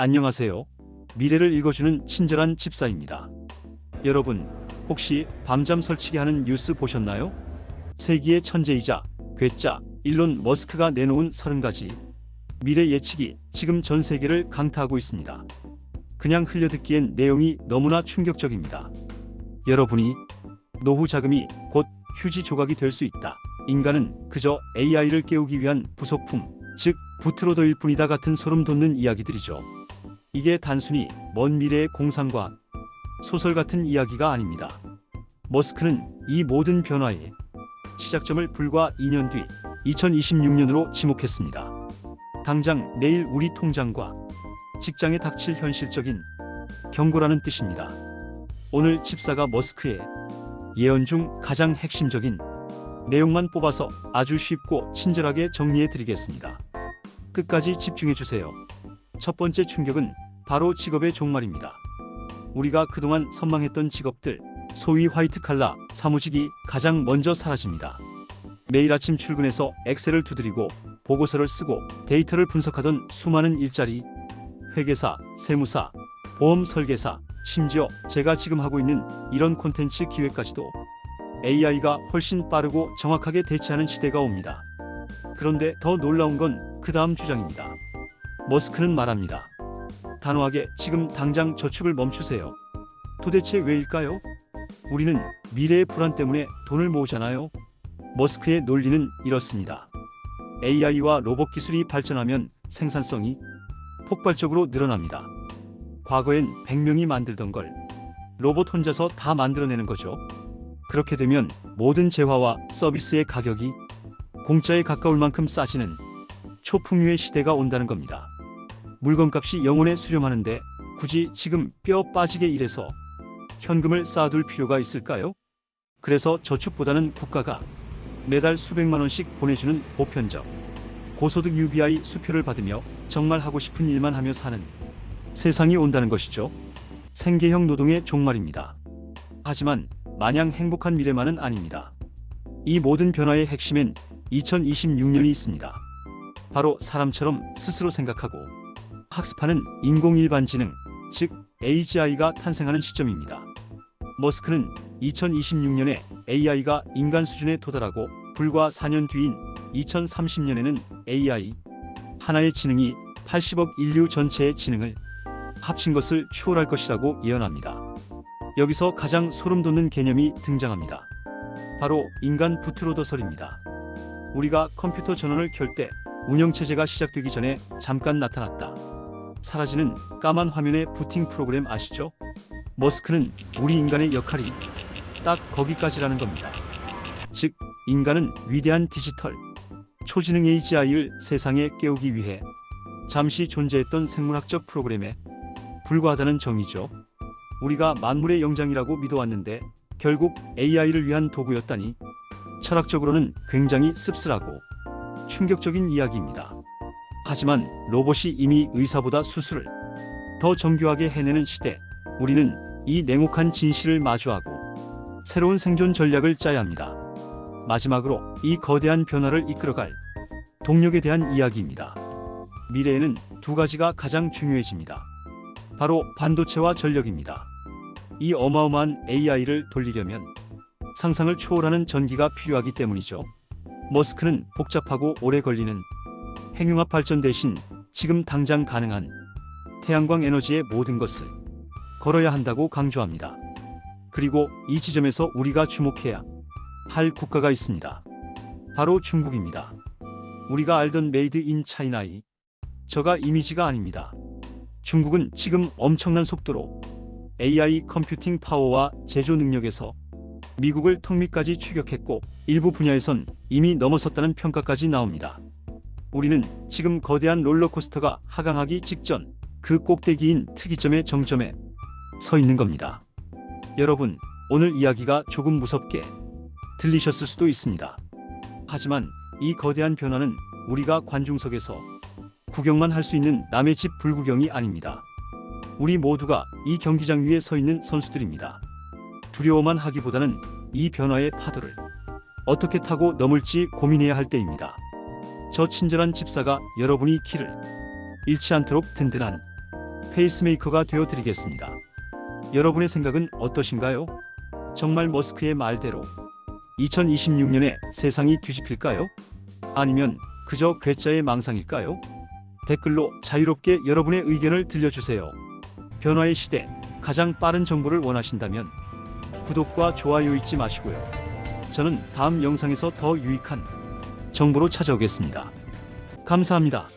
안녕하세요. 미래를 읽어주는 친절한 집사입니다. 여러분, 혹시 밤잠 설치게 하는 뉴스 보셨나요? 세기의 천재이자 괴짜 일론 머스크가 내놓은 30가지 미래 예측이 지금 전 세계를 강타하고 있습니다. 그냥 흘려듣기엔 내용이 너무나 충격적입니다. 여러분이 노후 자금이 곧 휴지 조각이 될 수 있다. 인간은 그저 AI를 깨우기 위한 부속품, 즉 부트로더일 뿐이다 같은 소름 돋는 이야기들이죠. 이게 단순히 먼 미래의 공상과학, 소설 같은 이야기가 아닙니다. 머스크는 이 모든 변화의 시작점을 불과 2년 뒤 2026년으로 지목했습니다. 당장 내일 우리 통장과 직장에 닥칠 현실적인 경고라는 뜻입니다. 오늘 집사가 머스크의 예언 중 가장 핵심적인 내용만 뽑아서 아주 쉽고 친절하게 정리해 드리겠습니다. 끝까지 집중해 주세요. 첫 번째 충격은 바로 직업의 종말입니다. 우리가 그동안 선망했던 직업들, 소위 화이트 칼라 사무직이 가장 먼저 사라집니다. 매일 아침 출근해서 엑셀을 두드리고 보고서를 쓰고 데이터를 분석하던 수많은 일자리, 회계사, 세무사, 보험 설계사, 심지어 제가 지금 하고 있는 이런 콘텐츠 기획까지도 AI가 훨씬 빠르고 정확하게 대체하는 시대가 옵니다. 그런데 더 놀라운 건 그 다음 주장입니다. 머스크는 말합니다. 단호하게 지금 당장 저축을 멈추세요. 도대체 왜일까요? 우리는 미래의 불안 때문에 돈을 모으잖아요. 머스크의 논리는 이렇습니다. AI와 로봇 기술이 발전하면 생산성이 폭발적으로 늘어납니다. 과거엔 100명이 만들던 걸 로봇 혼자서 다 만들어내는 거죠. 그렇게 되면 모든 재화와 서비스의 가격이 공짜에 가까울 만큼 싸지는 초풍류의 시대가 온다는 겁니다. 물건값이 영혼에 수렴하는데 굳이 지금 뼈 빠지게 일해서 현금을 쌓아둘 필요가 있을까요? 그래서 저축보다는 국가가 매달 수백만 원씩 보내주는 보편적 고소득 UBI 수표를 받으며 정말 하고 싶은 일만 하며 사는 세상이 온다는 것이죠. 생계형 노동의 종말입니다. 하지만 마냥 행복한 미래만은 아닙니다. 이 모든 변화의 핵심엔 2026년이 있습니다. 바로 사람처럼 스스로 생각하고 학습하는 인공일반지능, 즉 AGI가 탄생하는 시점입니다. 머스크는 2026년에 AI가 인간 수준에 도달하고 불과 4년 뒤인 2030년에는 AI 하나의 지능이 80억 인류 전체의 지능을 합친 것을 추월할 것이라고 예언합니다. 여기서 가장 소름 돋는 개념이 등장합니다. 바로 인간 부트로더설입니다. 우리가 컴퓨터 전원을 켤 때 운영체제가 시작되기 전에 잠깐 나타났다. 사라지는 까만 화면의 부팅 프로그램 아시죠? 머스크는 우리 인간의 역할이 딱 거기까지라는 겁니다. 즉, 인간은 위대한 디지털, 초지능 AGI를 세상에 깨우기 위해 잠시 존재했던 생물학적 프로그램에 불과하다는 정의죠. 우리가 만물의 영장이라고 믿어왔는데 결국 AI를 위한 도구였다니 철학적으로는 굉장히 씁쓸하고 충격적인 이야기입니다. 하지만 로봇이 이미 의사보다 수술을 더 정교하게 해내는 시대, 우리는 이 냉혹한 진실을 마주하고 새로운 생존 전략을 짜야 합니다. 마지막으로 이 거대한 변화를 이끌어갈 동력에 대한 이야기입니다. 미래에는 두 가지가 가장 중요해집니다. 바로 반도체와 전력입니다. 이 어마어마한 AI를 돌리려면 상상을 초월하는 전기가 필요하기 때문이죠. 머스크는 복잡하고 오래 걸리는 핵융합 발전 대신 지금 당장 가능한 태양광 에너지의 모든 것을 걸어야 한다고 강조합니다. 그리고 이 지점에서 우리가 주목해야 할 국가가 있습니다. 바로 중국입니다. 우리가 알던 메이드 인 차이나이 저가 이미지가 아닙니다. 중국은 지금 엄청난 속도로 AI 컴퓨팅 파워와 제조 능력에서 미국을 턱밑까지 추격했고 일부 분야에선 이미 넘어섰다는 평가까지 나옵니다. 우리는 지금 거대한 롤러코스터가 하강하기 직전 그 꼭대기인 특이점의 정점에 서 있는 겁니다. 여러분, 오늘 이야기가 조금 무섭게 들리셨을 수도 있습니다. 하지만 이 거대한 변화는 우리가 관중석에서 구경만 할 수 있는 남의 집 불구경이 아닙니다. 우리 모두가 이 경기장 위에 서 있는 선수들입니다. 두려워만 하기보다는 이 변화의 파도를 어떻게 타고 넘을지 고민해야 할 때입니다. 저 친절한 집사가 여러분이 길을 잃지 않도록 든든한 페이스메이커가 되어 드리겠습니다. 여러분의 생각은 어떠신가요? 정말 머스크의 말대로 2026년에 세상이 뒤집힐까요? 아니면 그저 괴짜의 망상일까요? 댓글로 자유롭게 여러분의 의견을 들려주세요. 변화의 시대, 가장 빠른 정보를 원하신다면 구독과 좋아요 잊지 마시고요. 저는 다음 영상에서 더 유익한 정보로 찾아오겠습니다. 감사합니다.